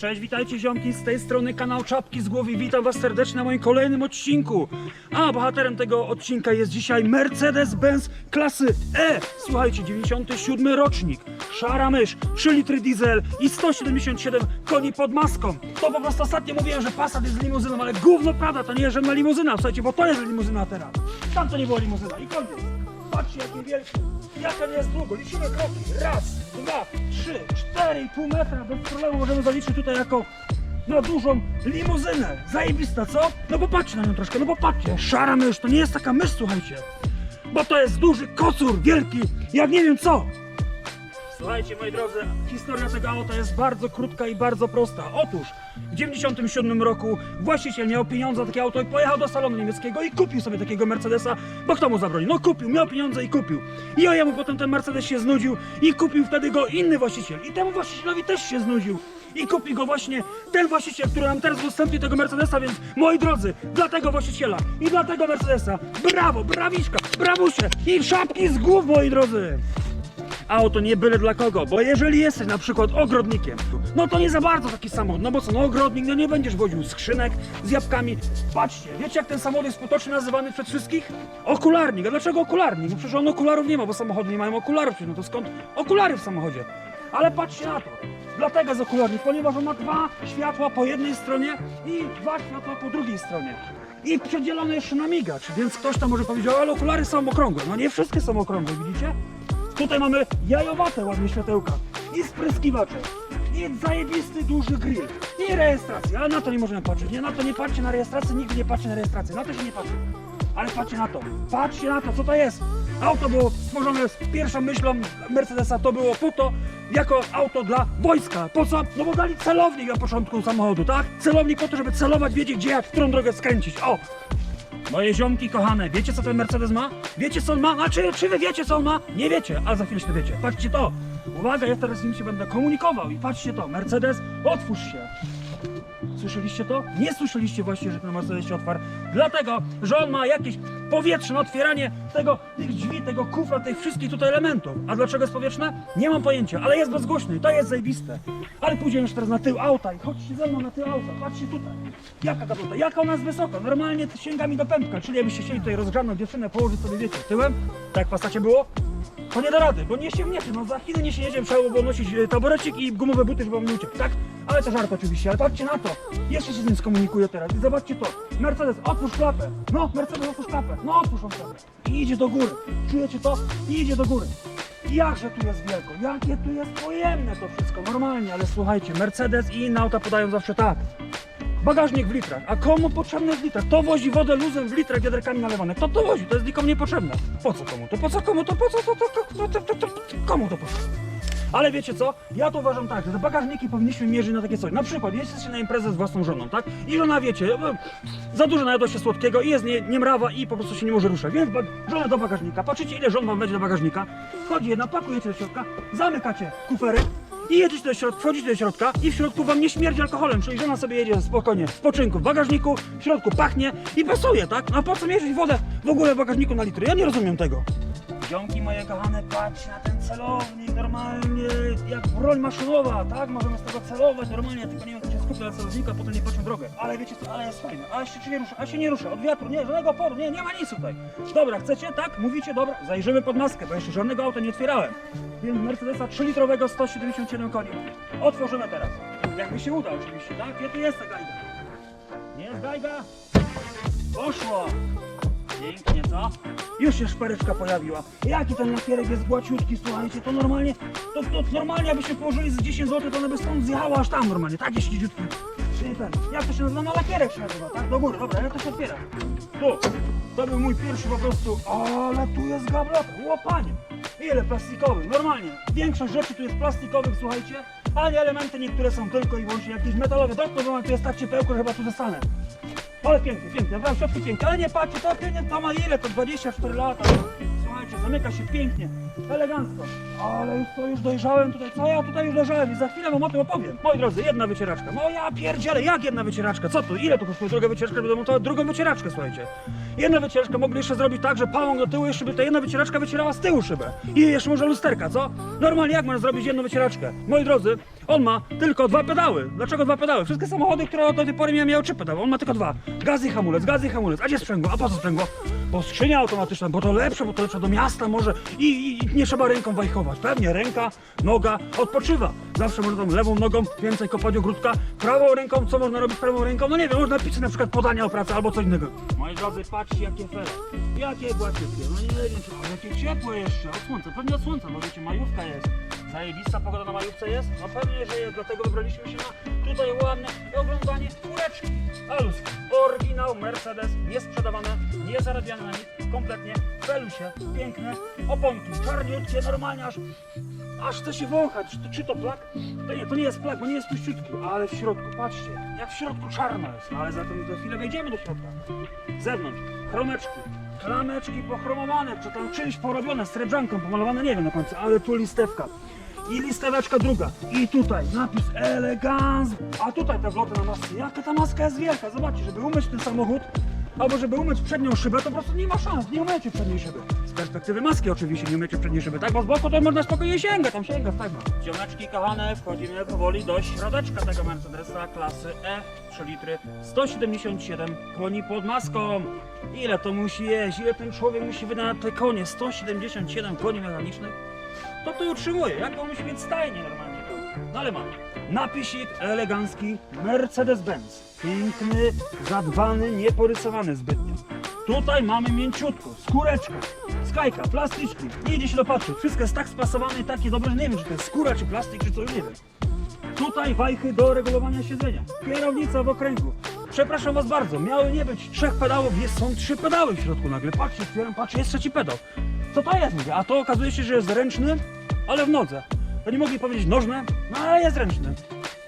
Cześć, witajcie ziomki, z tej strony kanał Czapki z Głowy. Witam was serdecznie na moim kolejnym odcinku. A bohaterem tego odcinka jest dzisiaj Mercedes-Benz klasy E. Słuchajcie, 97 rocznik, szara mysz, 3 litry diesel i 177 koni pod maską. To po prostu ostatnio mówiłem, że Passat jest limuzyną, ale gówno prawda, to nie jest żadna limuzyna, słuchajcie, bo to jest limuzyna teraz. Tam to nie była limuzyna i koniec. Patrzcie jaki wielki, jaka jest długo, liczymy kroki. Raz, dwa, trzy, cztery i pół metra. Bez problemu możemy zaliczyć tutaj jako na dużą limuzynę. Zajebista, co? No bo patrzcie na nią troszkę, no bo patrzcie. Szara mysz, to nie jest taka mysz, słuchajcie. Bo to jest duży kocur, wielki, jak nie wiem co. Słuchajcie, moi drodzy, historia tego auta jest bardzo krótka i bardzo prosta. Otóż w 97 roku właściciel miał pieniądze na takie auto i pojechał do salonu niemieckiego i kupił sobie takiego Mercedesa, bo kto mu zabroni? No kupił, miał pieniądze i kupił. I o jemu potem ten Mercedes się znudził i kupił wtedy go inny właściciel. I temu właścicielowi też się znudził. I kupi go właśnie ten właściciel, który nam teraz udostępni tego Mercedesa, więc moi drodzy, dla tego właściciela i dla tego Mercedesa, brawo, brawiczka, brawusie i szapki z głów, moi drodzy! Auto nie byle dla kogo, bo jeżeli jesteś na przykład ogrodnikiem, no to nie za bardzo taki samochód, no bo co, no ogrodnik, no nie będziesz woził skrzynek z jabłkami. Patrzcie, wiecie jak ten samochód jest potocznie nazywany przez wszystkich? Okularnik. A dlaczego okularnik? No przecież on okularów nie ma, bo samochody nie mają okularów, no to skąd okulary w samochodzie? Ale patrzcie na to. Dlatego jest okularnik, ponieważ on ma dwa światła po jednej stronie i dwa światła po drugiej stronie. I przedzielone jeszcze na migacz, więc ktoś tam może powiedział, ale okulary są okrągłe. No nie wszystkie są okrągłe, widzicie? Tutaj mamy jajowate ładnie światełka i spryskiwacze i zajebisty duży grill i rejestrację, ale na to nie możemy patrzeć, nie, na to nie patrzcie na rejestrację, nigdy nie patrzcie na rejestrację, na to się nie patrzy. Ale patrzcie na to, patrzcie na to, co to jest. Auto było stworzone z pierwszą myślą Mercedesa, to było po to, jako auto dla wojska. Po co? No bo dali celownik na początku samochodu, tak? Celownik po to, żeby celować, wiedzieć gdzie, jak, w którą drogę skręcić. O! Moje ziomki kochane, wiecie co ten Mercedes ma? Wiecie co on ma? A czy, czy wy wiecie co on ma? Nie wiecie, ale za chwilę się wiecie. Patrzcie to. Uwaga, ja teraz z nim się będę komunikował i patrzcie to. Mercedes, otwórz się. Słyszeliście to? Nie słyszeliście właśnie, że Mercedes się otwarł. Dlatego, że on ma jakieś powietrzne otwieranie tego, tych drzwi, tego kufra, tych wszystkich tutaj elementów. A dlaczego jest powietrzne? Nie mam pojęcia, ale jest bezgłośny i to jest zajebiste. Ale pójdziemy już teraz na tył auta i chodźcie ze mną na tył auta. Patrzcie tutaj. Jaka ta? Jaka ona jest wysoka? Normalnie sięga mi do pępka. Czyli jakbyście chcieli tutaj rozgrzaną dziewczynę położyć sobie, wiecie, tyłem, tak w pasacie było, to nie da rady, bo nie sięgniecie, no za chwilę nie sięgniecie, trzeba było nosić e, taborecik i gumowe buty, żeby on nie uciekł, tak? Ale to żart oczywiście, ale patrzcie na to, jeszcze się z nim skomunikuję teraz i zobaczcie to, Mercedes, otwórz klapę, no, Mercedes, otwórz klapę, no, otwórz klapę i idzie do góry, czujecie to? I idzie do góry. Jakże tu jest wielko, jakie tu jest pojemne to wszystko, normalnie, ale słuchajcie, Mercedes i inne auta podają zawsze tak. Bagażnik w litrach. A komu potrzebny jest litr? To wozi wodę luzem w litrach wiaderkami nalewane. Kto to wozi? To jest nikomu niepotrzebne. Po co komu? To po co komu? To po co? To, to, to, to, to, to, to komu to potrzebne? Ale wiecie co? Ja to uważam tak, że bagażniki powinniśmy mierzyć na takie coś. Na przykład jeździcie na imprezę z własną żoną, tak? I żona wiecie, no, za dużo najadła się słodkiego i jest nie, niemrawa i po prostu się nie może ruszać. Więc żonę do bagażnika. Patrzycie ile żon wam będzie do bagażnika. Wchodzi jedna, pakujecie do środka, zamykacie kuferek i jedziecie do środka, wchodzicie do środka i w środku wam nie śmierdzi alkoholem, czyli żona sobie jedzie spokojnie w spoczynku w bagażniku, w środku pachnie i pasuje, tak? A po co mierzyć wodę w ogóle w bagażniku na litry? Ja nie rozumiem tego. Ziomki moje kochane, patrz na ten celownik, normalnie jak broń maszynowa, tak? Możemy z tego celować normalnie, tylko nie wiem, skupię na celowniku, a potem nie patrzę drogę. Ale wiecie co, ale jest fajne, a się nie rusza, a się nie rusza, od wiatru, nie, żadnego oporu, nie, nie ma nic tutaj. Dobra, chcecie, tak? Mówicie, dobra, zajrzymy pod maskę, bo jeszcze żadnego auta nie otwierałem. Więc Mercedesa 3-litrowego 177 koni. Otworzymy teraz. Jak mi się uda oczywiście, tak? Gdzie tu jest ta gajga? Nie jest gajga? Poszło! Pięknie, co? Już się szpereczka pojawiła. Jaki ten lakierek jest głaciutki, słuchajcie, to normalnie, to, to normalnie jakbyśmy położyli z 10 zł, to ona by stąd zjechała aż tam normalnie, takie ślidziutki. Czyli ten, jak to się nazywa? No lakierek się nazywa, tak? Do góry, dobra, ja to się otwieram. Tu, to był mój pierwszy po prostu, ale tu jest gablot, łopanie. Ile plastikowych, normalnie. Większość rzeczy tu jest plastikowych, słuchajcie, a nie elementy niektóre są tylko i wyłącznie jakieś metalowe. Bo tu jest tak ciepełko, że chyba tu zostanę. Ale pięknie, pięknie, naprawdę środki pięknie, ale nie patrzcie, to pięknie, to ma ile, to 24 lata. Słuchajcie, zamyka się pięknie, elegancko. Ale już to już dojrzałem tutaj, co ja tutaj już dojrzałem i za chwilę wam o tym opowiem. Moi drodzy, jedna wycieraczka. No ja pierdzielę, jak jedna wycieraczka? Co tu? Ile tu kosztuje druga wycieraczka? Będę montować drugą wycieraczkę, słuchajcie. Jedna wycieraczka mogli jeszcze zrobić tak, że pałą do tyłu jeszcze by ta jedna wycieraczka wycierała z tyłu szybę. I jeszcze może lusterka, co? Normalnie jak można zrobić jedną wycieraczkę? Moi drodzy, on ma tylko dwa pedały. Dlaczego dwa pedały? Wszystkie samochody, które do tej pory miały, miały trzy pedały. On ma tylko dwa. Gaz i hamulec, gaz i hamulec. A gdzie sprzęgło? A po co sprzęgło? Bo skrzynia automatyczna, bo to lepsze, bo to lepsze do miasta może i, i, i nie trzeba ręką wajchować. Pewnie ręka, noga odpoczywa. Zawsze można tą lewą nogą więcej kopać ogródka, prawą ręką, co można robić prawą ręką? No nie wiem, można pisać na przykład podania o pracę albo coś innego. Moi drodzy, patrzcie jakie fele. Jakie gładkie, no nie wiem, o, jakie ciepłe jeszcze, od słońca, pewnie od słońca, bo wiecie, majówka jest. Zajebista pogoda na majówce jest? No pewnie, że jest, dlatego wybraliśmy się na tutaj ładne oglądanie kureczki. Aluski, oryginał Mercedes, niesprzedawane, nie zarabiane na nic, kompletnie, felusie, piękne, oponki, czarniutkie, normalnie aż, aż chce się wąchać, czy, to- czy to plak? To nie, to nie jest plak, bo nie jest tuściutki, ale w środku, patrzcie, jak w środku czarno jest, no ale zatem za chwilę wejdziemy do środka. Zewnątrz, chromeczki, klameczki pochromowane, czy tam czymś porobione, srebrzanką pomalowane, nie wiem na końcu, ale tu listewka. I listeweczka druga. I tutaj napis elegans. A tutaj te wloty na masce. Jaka ta maska jest wielka. Zobaczcie, żeby umyć ten samochód, albo żeby umyć przednią szybę, to po prostu nie ma szans. Nie umyjecie przedniej szyby. Z perspektywy maski oczywiście nie umyjecie przedniej szyby. Tak, bo z boku to można spokojnie sięgać. Tam sięga, tak. Ziomeczki kochane, wchodzimy powoli do środeczka tego Mercedesa klasy E. 3 litry, 177 koni pod maską. Ile to musi jeść? Ile ten człowiek musi wydać na te konie? 177 koni mechanicznych? to to utrzymuje. Jak on musi mieć stajnie normalnie? No ale mamy. Napisik elegancki Mercedes-Benz. Piękny, zadbany, nieporysowany zbytnio. Tutaj mamy mięciutko, skóreczka, skajka, plastyczki. Nie idzie się dopatrzeć. Wszystko jest tak spasowane i takie dobre, że nie wiem, czy to jest skóra, czy plastik, czy coś, nie wiem. Tutaj wajchy do regulowania siedzenia. Kierownica w okręgu. Przepraszam was bardzo, miały nie być trzech pedałów, jest, są trzy pedały w środku nagle. Patrzcie, otwieram, patrzcie, jest trzeci pedał. Co to jest, mówię? A to okazuje się, że jest ręczny, ale w nodze. To nie mogli powiedzieć nożne, no ale jest ręczny.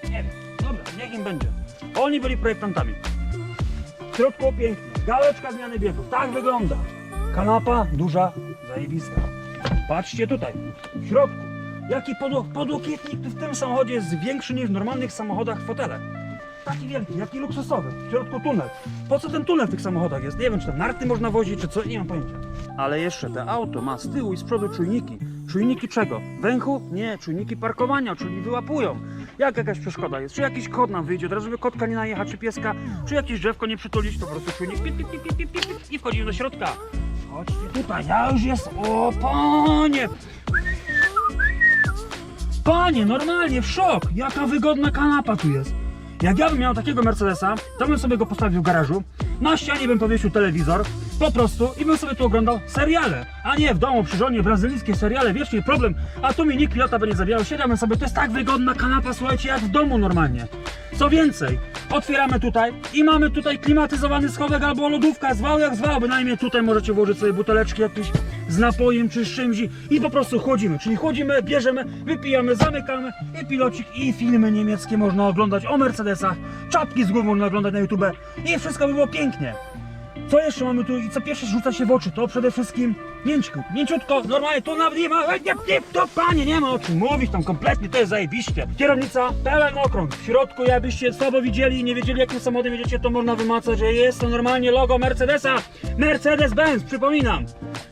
Nie wiem, dobra, niech im będzie. Oni byli projektantami. W środku pięknie, gałeczka zmiany biegów, tak wygląda. Kanapa duża, zajebista. Patrzcie tutaj, w środku. Jaki podło- podłokietnik w tym samochodzie jest większy niż w normalnych samochodach fotele. Taki wielki, jaki luksusowy. W środku tunel. Po co ten tunel w tych samochodach jest? Nie wiem, czy tam narty można wozić, czy co, nie mam pojęcia. Ale jeszcze te auto ma z tyłu i z przodu czujniki. Czujniki czego? Węchu? Nie, czujniki parkowania, czyli wyłapują. Jak jakaś przeszkoda jest, czy jakiś kot nam wyjdzie, od razu żeby kotka nie najechać, czy pieska, czy jakieś drzewko nie przytulić, to po prostu czujnik pip, pip, pip, pip, pip, pip, i wchodzimy do środka. Chodźcie tutaj, ja już jest, o panie! Panie, normalnie, w szok! Jaka wygodna kanapa tu jest. Jak ja bym miał takiego Mercedesa, to bym sobie go postawił w garażu, na ścianie bym powiesił telewizor, po prostu i bym sobie tu oglądał seriale, a nie w domu przy żonie brazylijskie seriale, wiecznie problem, a tu mi nikt pilota by nie zabierał, siedziałbym sobie, to jest tak wygodna kanapa, słuchajcie, jak w domu normalnie. Co więcej, otwieramy tutaj i mamy tutaj klimatyzowany schowek albo lodówka, zwał jak zwał, bynajmniej tutaj możecie włożyć sobie buteleczki jakieś z napojem czy z czymś i- po prostu chłodzimy, czyli chłodzimy, bierzemy, wypijamy, zamykamy i pilocik i filmy niemieckie można oglądać o Mercedesach, czapki z głową można oglądać na YouTube i wszystko by było pięknie. Co jeszcze mamy tu i co pierwsze rzuca się w oczy, to przede wszystkim mięciutko, mięciutko, normalnie, tu nawet nie ma, nie, nie, to panie, nie ma o czym mówić, tam kompletnie, to jest zajebiście. Kierownica, pełen okrąg, w środku jakbyście słabo widzieli i nie wiedzieli jakim samochodem jedziecie, to można wymacać, że jest to normalnie logo Mercedesa, Mercedes-Benz, przypominam.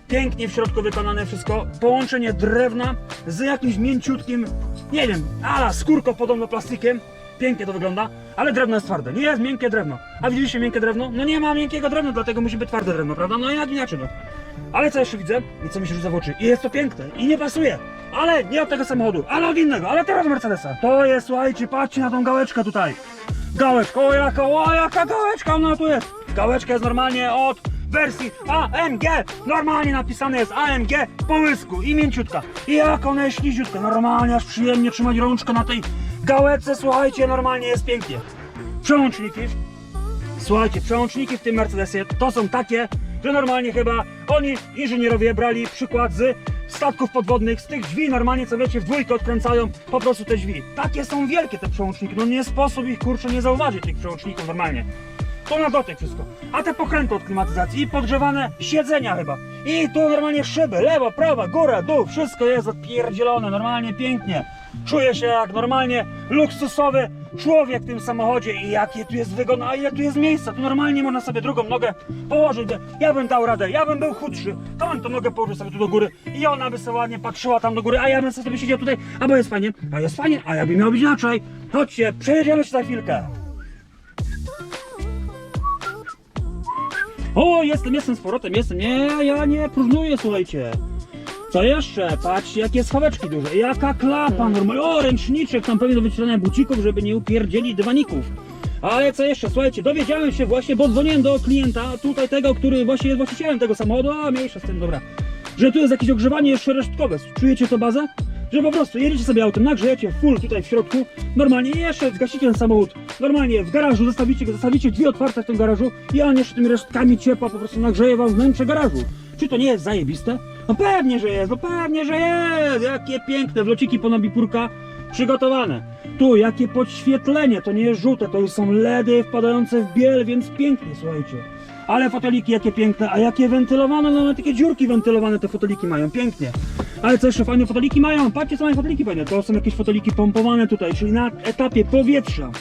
Pięknie w środku wykonane wszystko, połączenie drewna z jakimś mięciutkim, nie wiem, ala skórko podobno plastikiem, Pięknie to wygląda, ale drewno jest twarde. Nie jest miękkie drewno. A widzieliście miękkie drewno? No nie ma miękkiego drewna, dlatego musi być twarde drewno, prawda? No jak inaczej, no. Ale co jeszcze widzę? I co mi się rzuca w oczy? I jest to piękne. I nie pasuje. Ale nie od tego samochodu, ale od innego. Ale teraz Mercedesa. To jest, słuchajcie, patrzcie na tą gałeczkę tutaj. Gałeczka, o jaka, o jaka gałeczka ona tu jest. Gałeczka jest normalnie od wersji AMG. Normalnie napisane jest AMG po łysku i mięciutka. I jak ona jest śliziutka. Normalnie aż przyjemnie trzymać rączkę na tej gałeczce. Słuchajcie, normalnie jest pięknie. Przełączniki. Słuchajcie, przełączniki w tym Mercedesie to są takie, że normalnie chyba oni, inżynierowie, brali przykład z statków podwodnych, z tych drzwi normalnie, co wiecie, w dwójkę odkręcają po prostu te drzwi. Takie są wielkie te przełączniki, no nie sposób ich kurczę nie zauważyć tych przełączników normalnie. To na dotyk wszystko. A te pokręty od klimatyzacji i podgrzewane siedzenia chyba. I tu normalnie szyby, lewa, prawa, góra, dół, wszystko jest odpierdzielone, normalnie pięknie. Czuję się jak normalnie luksusowy człowiek w tym samochodzie i jakie tu jest wygodne, a ile tu jest miejsca. Tu normalnie można sobie drugą nogę położyć. Ja bym dał radę, ja bym był chudszy, to bym tą nogę położył sobie tu do góry i ona by sobie ładnie patrzyła tam do góry, a ja bym sobie siedział tutaj, a bo jest fajnie, a jest fajnie, a jakby miało być inaczej. Chodźcie, przejedziemy się za chwilkę. O, jestem, jestem z powrotem, jestem. Nie, ja nie próżnuję, słuchajcie. Co jeszcze? Patrzcie, jakie schoweczki duże. Jaka klapa normalnie. O, ręczniczek tam pewnie do wyciągania bucików, żeby nie upierdzieli dywaników. Ale co jeszcze? Słuchajcie, dowiedziałem się właśnie, bo dzwoniłem do klienta, tutaj tego, który właśnie jest właścicielem tego samochodu, a mniejsza z tym, dobra. Że tu jest jakieś ogrzewanie jeszcze resztkowe. Czujecie to bazę? Że po prostu jedziecie sobie autem, nagrzejecie full tutaj w środku, normalnie jeszcze zgasicie ten samochód, normalnie w garażu zostawicie go, zostawicie drzwi otwarte w tym garażu i on jeszcze tymi resztkami ciepła po prostu nagrzeje wam wnętrze garażu. Czy to nie jest zajebiste? No pewnie, że jest, no pewnie, że jest! Jakie piękne wlociki po nabipurka przygotowane. Tu, jakie podświetlenie, to nie jest żółte, to już są LEDy wpadające w biel, więc pięknie, słuchajcie. Ale foteliki jakie piękne, a jakie wentylowane, no takie dziurki wentylowane te foteliki mają, pięknie. Ale co jeszcze fajne foteliki mają? Patrzcie co mają foteliki fajne, to są jakieś foteliki pompowane tutaj, czyli na etapie powietrza.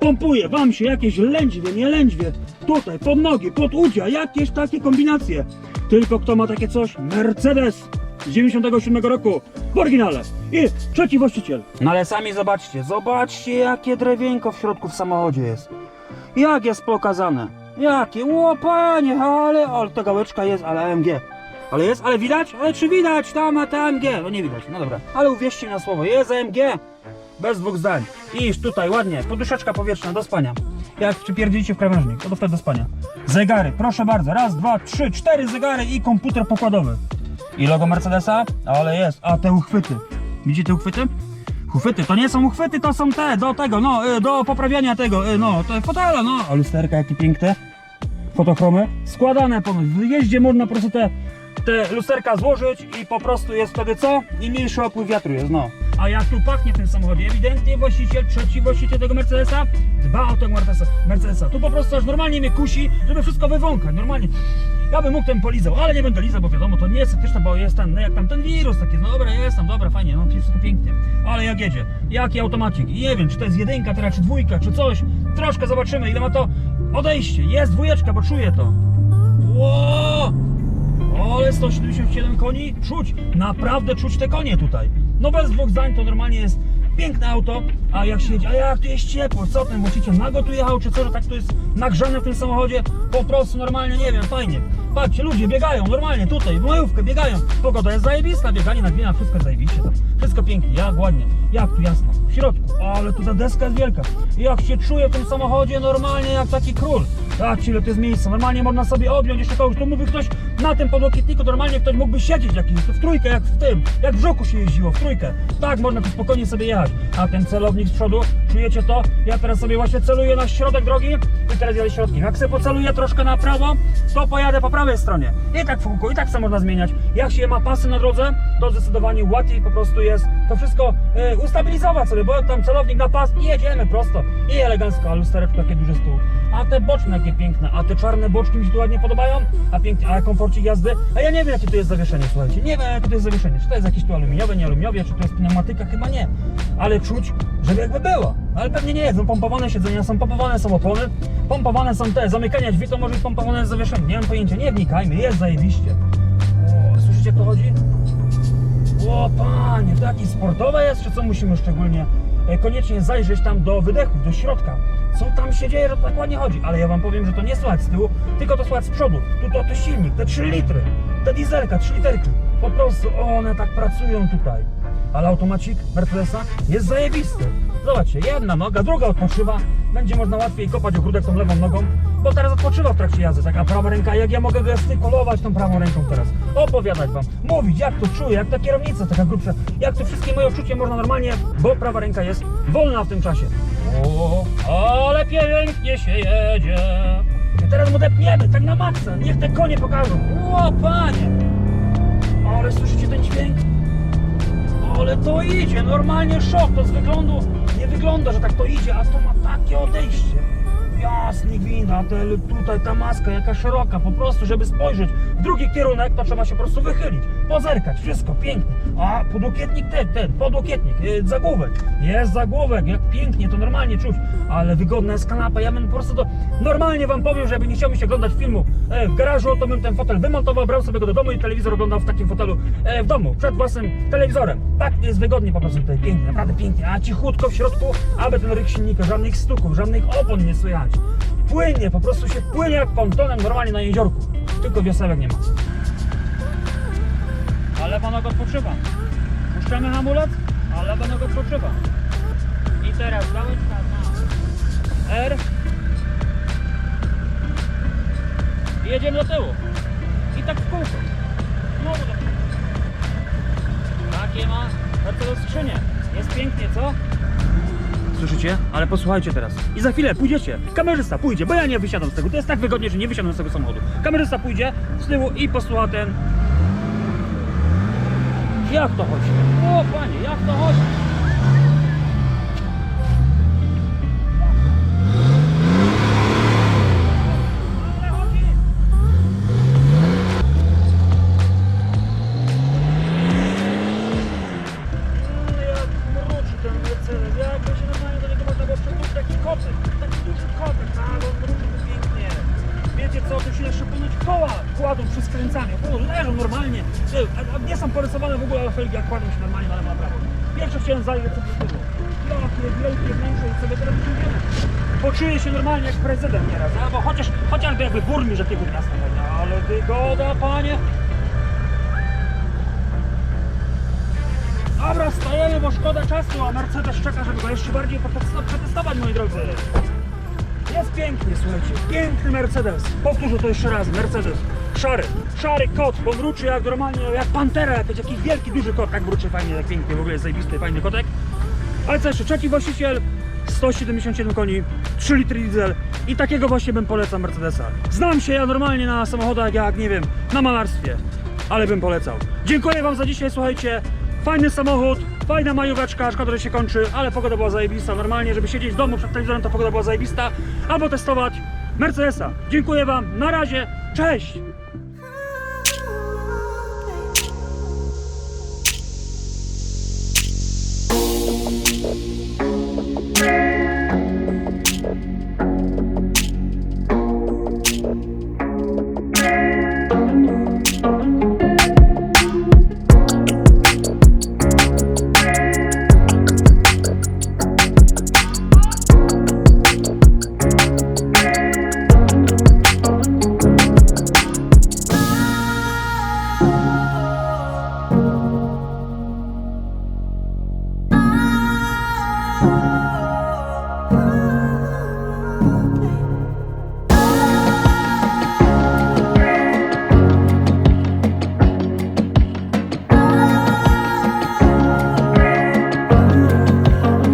Pompuje wam się jakieś lędźwie, nie lędźwie, tutaj, pod nogi, pod udzia, jakieś takie kombinacje. Tylko kto ma takie coś? Mercedes z 97 roku w oryginale. I trzeci właściciel. No ale sami zobaczcie, zobaczcie jakie drewienko w środku w samochodzie jest. Jak jest pokazane. Jakie, łopanie, ale, ale ta gałeczka jest, ale AMG. Ale jest, ale widać? Ale czy widać? Tam ma te AMG. No nie widać, no dobra. Ale uwierzcie mi na słowo, jest AMG. Bez dwóch zdań. Iż tutaj ładnie, poduszeczka powietrzna do spania. Jak przypierdzielicie w krawężnik, to wtedy do spania. Zegary, proszę bardzo. Raz, dwa, trzy, cztery zegary i komputer pokładowy. I logo Mercedesa? Ale jest. A te uchwyty. Widzicie te uchwyty? Uchwyty, to nie są uchwyty, to są te, do tego, no, y, do poprawiania tego, y, no, te fotele, no. A lusterka jakie piękne. Fotochromy. Składane ponoć. W jeździe można po prostu te, te lusterka złożyć i po prostu jest wtedy co? I mniejszy opływ wiatru jest, no. A jak tu pachnie w tym samochodzie? Ewidentnie właściciel, trzeci właściciel tego Mercedesa dba o tego Mercedesa. Mercedesa. Tu po prostu aż normalnie mnie kusi, żeby wszystko wywąkać, normalnie. Ja bym mógł ten polizał, ale nie będę lizał, bo wiadomo, to nie jest etyczne, bo jest ten, no jak tam ten wirus taki, no dobra, jest tam, dobra, fajnie, no wszystko pięknie. Ale jak jedzie, jaki automacik, i nie wiem, czy to jest jedynka teraz, czy dwójka, czy coś, troszkę zobaczymy, ile ma to odejście. Jest dwójeczka, bo czuję to. Ło! Ale 177 koni, czuć, naprawdę czuć te konie tutaj. No bez dwóch zdań to normalnie jest piękne auto, a jak się jedzie, a jak tu jest ciepło, co ten właściciel nago tu jechał, czy co, że tak to jest nagrzane w tym samochodzie, po prostu normalnie, nie wiem, fajnie. Patrzcie, ludzie biegają normalnie tutaj, w majówkę biegają, pogoda jest zajebista, bieganie na glina, wszystko zajebiście, to wszystko pięknie, jak ładnie, jak tu jasno, w środku, ale tu ta deska jest wielka, jak się czuję w tym samochodzie normalnie jak taki król, tak, ile to jest miejsca, normalnie można sobie objąć jeszcze kogoś, tu mówi ktoś na tym podłokietniku, normalnie ktoś mógłby siedzieć jakiś, w trójkę jak w tym, jak w żoku się jeździło, w trójkę, tak, można tu spokojnie sobie jechać, a ten celownik z przodu, czujecie to? Ja teraz sobie właśnie celuję na środek drogi. I teraz jadę środkiem, jak sobie poceluję troszkę na prawo, to pojadę po prawej stronie, i tak w kółko, i tak samo można zmieniać, jak się ma pasy na drodze, to zdecydowanie łatwiej po prostu jest to wszystko e, ustabilizować sobie, bo tam celownik na pas i jedziemy prosto, i elegancko, a lustereczko jakie duże z tyłu, a te boczne piękne, a te czarne boczki mi się tu ładnie podobają, a pięknie, a komforcik jazdy, a ja nie wiem jakie tu jest zawieszenie, słuchajcie, nie wiem jakie to jest zawieszenie, czy to jest jakieś tu aluminiowe, nie aluminiowe, czy to jest pneumatyka, chyba nie, ale czuć, żeby jakby było, ale pewnie nie jest, są pompowane siedzenia, są pompowane są opony, pompowane są te, zamykania drzwi, to może być pompowane zawieszenie, nie mam pojęcia, nie wnikajmy, jest zajebiście. O, słyszycie jak to chodzi? O panie, to sportowe jest, czy co? Musimy szczególnie e, koniecznie zajrzeć tam do wydechów, do środka. Co tam się dzieje, że to tak chodzi. Ale ja wam powiem, że to nie słychać z tyłu, tylko to słychać z przodu. Tu to, to silnik, te 3 litry, te dieselka, 3 literki. Po prostu one tak pracują tutaj. Ale automacik Mercedesa jest zajebisty. Zobaczcie, jedna noga, druga odpoczywa. Będzie można łatwiej kopać ogródek tą lewą nogą, bo teraz odpoczywa w trakcie jazdy. Taka prawa ręka, jak ja mogę gestykulować tą prawą ręką teraz. Opowiadać wam, mówić jak to czuję, jak ta kierownica taka grubsza, jak to wszystkie moje odczucie można normalnie, bo prawa ręka jest wolna w tym czasie. Ale pięknie się jedzie. I teraz mu depniemy, tak na maksa. Niech te konie pokażą. O, panie. Ale słyszycie ten dźwięk? Ale to idzie, normalnie szok, to z wyglądu nie wygląda, że tak to idzie, a to ma takie odejście. Jasny gwint, a te, tutaj ta maska jaka szeroka, po prostu, żeby spojrzeć w drugi kierunek, to trzeba się po prostu wychylić, pozerkać, wszystko pięknie. A podłokietnik ten, ten, podłokietnik, yy, zagłówek, jest zagłówek, jak pięknie, to normalnie czuć, ale wygodna jest kanapa, ja bym po prostu to, normalnie wam powiem, żeby nie chciał mi się oglądać filmu e, w garażu, to bym ten fotel wymontował, brał sobie go do domu i telewizor oglądał w takim fotelu e, w domu, przed własnym telewizorem. Tak jest wygodnie po prostu tutaj, pięknie, naprawdę pięknie, a cichutko w środku, aby ten ryk silnika, żadnych stuków, żadnych opon nie słychać. Płynie, po prostu się płynie jak pontonem normalnie na jeziorku, tylko wiosełek nie ma. Ale pan odpoczywa. Puszczamy hamulec, ale pan odpoczywa. I teraz gałeczka na R. I jedziemy do tyłu. I tak w kółko. Znowu do tyłu. Takie ma Mercedes skrzynię. Jest pięknie, co? Słyszycie? Ale posłuchajcie teraz. I za chwilę pójdziecie. Kamerzysta pójdzie, bo ja nie wysiadam z tego. To jest tak wygodnie, że nie wysiadam z tego samochodu. Kamerzysta pójdzie z tyłu i posłucha ten. Jak to chodzi? O panie, jak to chodzi? Nieraz, a? bo chociaż, chociażby jakby burmistrz jakiegoś miasta, no, ale wygoda panie. Dobra, stajemy, bo szkoda czasu, a Mercedes czeka, żeby go jeszcze bardziej przetestować, moi drodzy. Jest pięknie, słuchajcie, piękny Mercedes. Powtórzę to jeszcze raz, Mercedes. Szary, szary kot, bo mruczy jak normalnie, jak pantera, jakiś, jakiś wielki, duży kot, tak mruczy fajnie, tak pięknie, w ogóle jest zajebisty, fajny kotek. Ale co jeszcze, trzeci właściciel, 177 koni, 3 litry diesel i takiego właśnie bym polecał Mercedesa. Znam się ja normalnie na samochodach, jak nie wiem, na malarstwie, ale bym polecał. Dziękuję Wam za dzisiaj, słuchajcie, fajny samochód, fajna majóweczka, szkoda, że się kończy, ale pogoda była zajebista. Normalnie, żeby siedzieć w domu przed telewizorem, to pogoda była zajebista, albo testować Mercedesa. Dziękuję Wam, na razie, cześć!